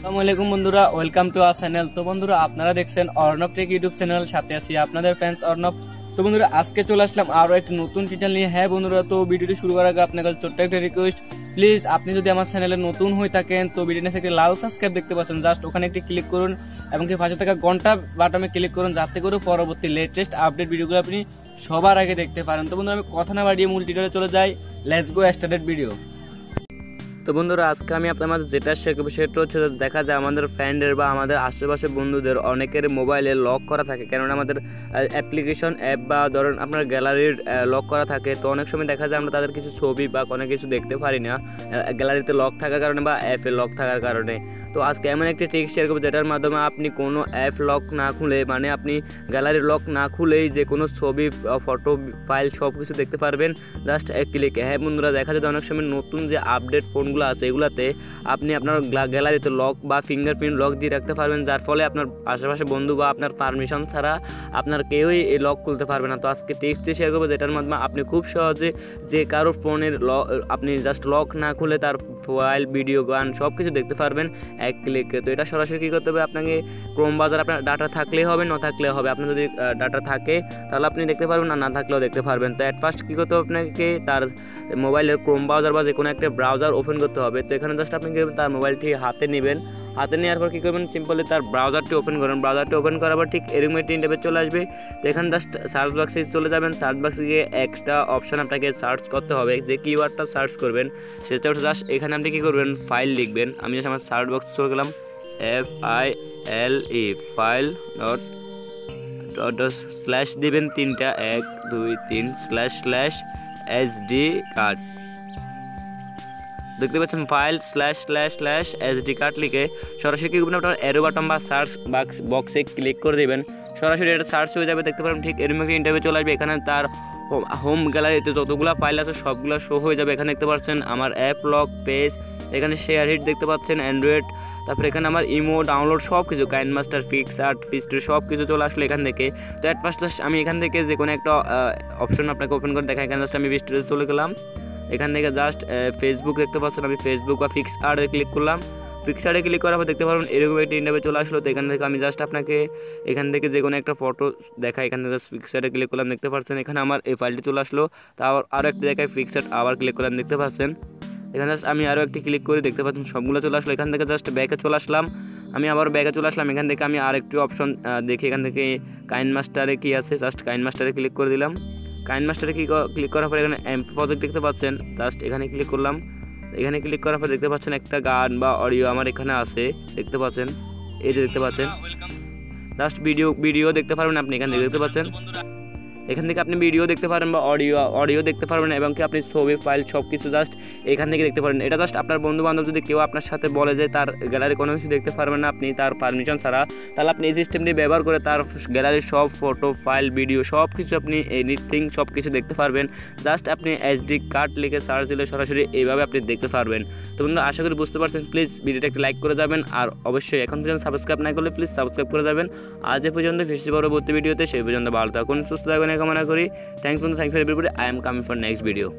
আসসালামু আলাইকুম বন্ধুরা ওয়েলকাম টু আওয়ার চ্যানেল তো বন্ধুরা, আপনারা দেখছেন অর্ণব টেক ইউটিউব চ্যানেল সাথে আছি আপনাদের ফ্যান্স অর্ণব। তো বন্ধুরা, আজকে চলে আসলাম আরও একটি নতুন টিটেল নিয়ে। হ্যাঁ বন্ধুরা, তো ভিডিওটি শুরু করার আগে আপনার ছোট্ট একটা রিকোয়েস্ট প্লিজ আপনি যদি আমার চ্যানেলে নতুন হয়ে থাকেন, তো ভিডিওতে একটি লাল সাবস্ক্রাইব দেখতে পাচ্ছেন। জাস্ট ওখানে একটি ক্লিক করুন এবং কি পাশে থাকা ঘণ্টা বাটনে ক্লিক করুন, যাতে করে পরবর্তী লেটেস্ট আপডেট ভিডিওগুলো আপনি সবার আগে দেখতে পারেন। তো বন্ধুরা, আমি কথা না বাড়িয়ে মূল টিটেলে চলে যাই। লেটস গো স্টার্টেড ভিডিও তো বন্ধুরা, আজকে আমি আপনার মাঝে যেটা শেয়ার সেটা হচ্ছে দেখা যায় আমাদের ফ্রেন্ডের বা আমাদের আশেপাশে বন্ধুদের অনেকের মোবাইলে লক করা থাকে। কেননা আমাদের অ্যাপ্লিকেশন অ্যাপ বা ধরেন আপনার গ্যালারির লক করা থাকে। তো অনেক সময় দেখা যায় আমরা তাদের কিছু ছবি বা কোনো কিছু দেখতে পারি না। গ্যালারিতে লক থাকার কারণে বা অ্যাপে লক থাকার কারণে। তো আজকে এমন একটি ট্রিক শেয়ার করব যেটার মাধ্যমে আপনি কোনো অ্যাপ লক না খুলে মানে আপনি গ্যালারির লক না খুলেই যে কোনো ছবি ফটো ফাইল সব কিছু দেখতে পারবেন। জাস্ট এক ক্লিক হ্যাঁ বন্ধুরা, দেখা যায় অনেক সময় নতুন যে আপডেট ফোনগুলো আছে, এগুলাতে আপনি আপনার গ্যালারিতে লক বা ফিঙ্গারপ্রিন্ট লক দিয়ে রাখতে পারবেন, যার ফলে আপনার আশেপাশে বন্ধু বা আপনার পারমিশন ছাড়া আপনার কেউই এই লক খুলতে পারবে না। তো আজকে টিপসটি শেয়ার করব যেটার মাধ্যমে আপনি খুব সহজে যে কারও ফোনের লক আপনি জাস্ট লক না খুলে তার ফাইল ভিডিও, গান সব কিছু দেখতে পারবেন এক ক্লিকে তো এটা সরাসরি কী করতে হবে? আপনাকে ক্রোম বাজার আপনার ডাটা থাকলেই হবে, না থাকলে হবে? আপনার যদি ডাটা থাকে, তাহলে আপনি দেখতে পারবেন আর না থাকলেও দেখতে পারবেন। তো অ্যাট ফার্স্ট কী করতে হবে আপনাকে? তার মোবাইলের ক্রোম ব্রাউজার বা যে কোনো একটা ব্রাউজার ওপেন করতে হবে। তো এখানে জাস্ট আপনি তার মোবাইলটি হাতে নেবেন। হাতে নেওয়ার পর কী করবেন? সিম্পলি তার ব্রাউজারটি ওপেন করবেন। ব্রাউজারটি ওপেন করার পর ঠিক এরকম একটি ইন্টারভেট চলে আসবে। তো এখানে জাস্ট সার্চ বক্সে চলে যাবেন। সার্চ বক্সে গিয়ে একটা অপশান আপনাকে সার্চ করতে হবে। যে কিওয়ার্ডটা সার্চ করবেন, সেটা হচ্ছে জাস্ট এখানে আপনি কী করবেন? ফাইল লিখবেন। আমি জাস্ট আমার সার্চ বক্স চলে গেলাম। F I L E file dot slash দেবেন তিনটা। এক, দুই, তিন slash slash S D card দেখতে পাচ্ছেন file slash slash slash SD card লিখে সরাসরি কি করবেন, আপনার এরো বাটন বা সার্চ বাক্স বক্সে ক্লিক করে দেবেন। সরাসরি এটা সার্চ হয়ে যাবে, দেখতে পারেন ঠিক এরকম একটা ইন্টারভিউ চলে আসবে। এখানে তার হোম গ্যালারিতে যতগুলো ফাইল আছে, সবগুলো শো হয়ে যাবে। এখানে দেখতে পাচ্ছেন আমার অ্যাপ লক পেজ এখানে শেয়ার হিট দেখতে পাচ্ছেন অ্যান্ড্রয়েড তারপরে এখানে আমার ইমো ডাউনলোড সব কিছু কাইন মাস্টার ফিক্স আর্ট ফিস্ট সব কিছু চলে আসলো এখান থেকে। তো অ্যাট ফার্স্ট আমি এখান থেকে যে কোনো একটা অপশন আপনাকে ওপেন করে দেখা এখানে জাস্ট আমি বিস্টুতে চলে গেলাম। এখান থেকে জাস্ট ফেসবুক দেখতে পাচ্ছেন, আমি ফেসবুক বা ফিক্স আর্টে ক্লিক করলাম। ফিক্স আর্টে ক্লিক করার পর দেখতে পারবেন এরকম একটি ইন্টারভিউ চলে আসলো। তো এখান থেকে আমি জাস্ট আপনাকে এখান থেকে যে কোনো একটা ফটো দেখা এখান থেকে আর্টে ক্লিক করলাম, দেখতে পাচ্ছেন এখানে আমার এই ফাইলটি চলে আসলো। তারপর আরও একটি জায়গায় আর্ট আবার ক্লিক করলাম, দেখতে পাচ্ছেন। এখানে জাস্ট আমি আরও একটি ক্লিক করে, দেখতে পাচ্ছেন সবগুলো চলে আসলো। এখান থেকে জাস্ট ব্যাকে চলে আসলাম। আমি আবার ব্যাগে চলে আসলাম। এখান থেকে আমি আরেকটি অপশন দেখি এখান থেকে কাইন মাস্টারে কী আছে। জাস্ট কাইন মাস্টারে ক্লিক করে দিলাম। কাইন মাস্টারে কি ক্লিক করার পর এখানে এমপি প্রজেক্ট দেখতে পাচ্ছেন। জাস্ট এখানে ক্লিক করলাম। এখানে ক্লিক করার পর দেখতে পাচ্ছেন একটা গান বা অডিও আমার এখানে আছে। দেখতে পাচ্ছেন? এই যে দেখতে পাচ্ছেন। জাস্ট ভিডিও ভিডিও দেখতে পারবেন আপনি এখানে দেখতে পাচ্ছেন? এখান থেকে আপনি ভিডিও দেখতে পারেন বা অডিও অডিও দেখতে পারবেন এবং কি আপনি ছবি ফাইল সব কিছু জাস্ট এখান থেকে দেখতে পারেন। এটা জাস্ট আপনার বন্ধু বান্ধব যদি কেউ আপনার সাথে বলে যে তার গ্যালারি কোনো কিছু দেখতে পারবেন না, আপনি তার পারমিশন ছাড়া, তাহলে আপনি এই সিস্টেমটি ব্যবহার করে তার গ্যালারির সব ফটো ফাইল ভিডিও সব কিছু আপনি এনিথিং সব কিছু দেখতে পারবেন। জাস্ট আপনি এসডি কার্ড লিখে সার্চ দিলে সরাসরি এইভাবে আপনি দেখতে পারবেন। তো বন্ধুরা, আশা করি বুঝতে পারছেন। প্লিজ ভিডিওটা একটা লাইক করে যাবেন আর অবশ্যই এখন পর্যন্ত সাবস্ক্রাইব না করলে প্লিজ সাবস্ক্রাইব করে যাবেন। আজ এ পর্যন্ত ফিরছি পরবর্তী ভিডিওতে, সেই পর্যন্ত ভালো থাকুন, সুস্থ থাকুন কামনা করি। Thank you thank for everybody I am coming for next video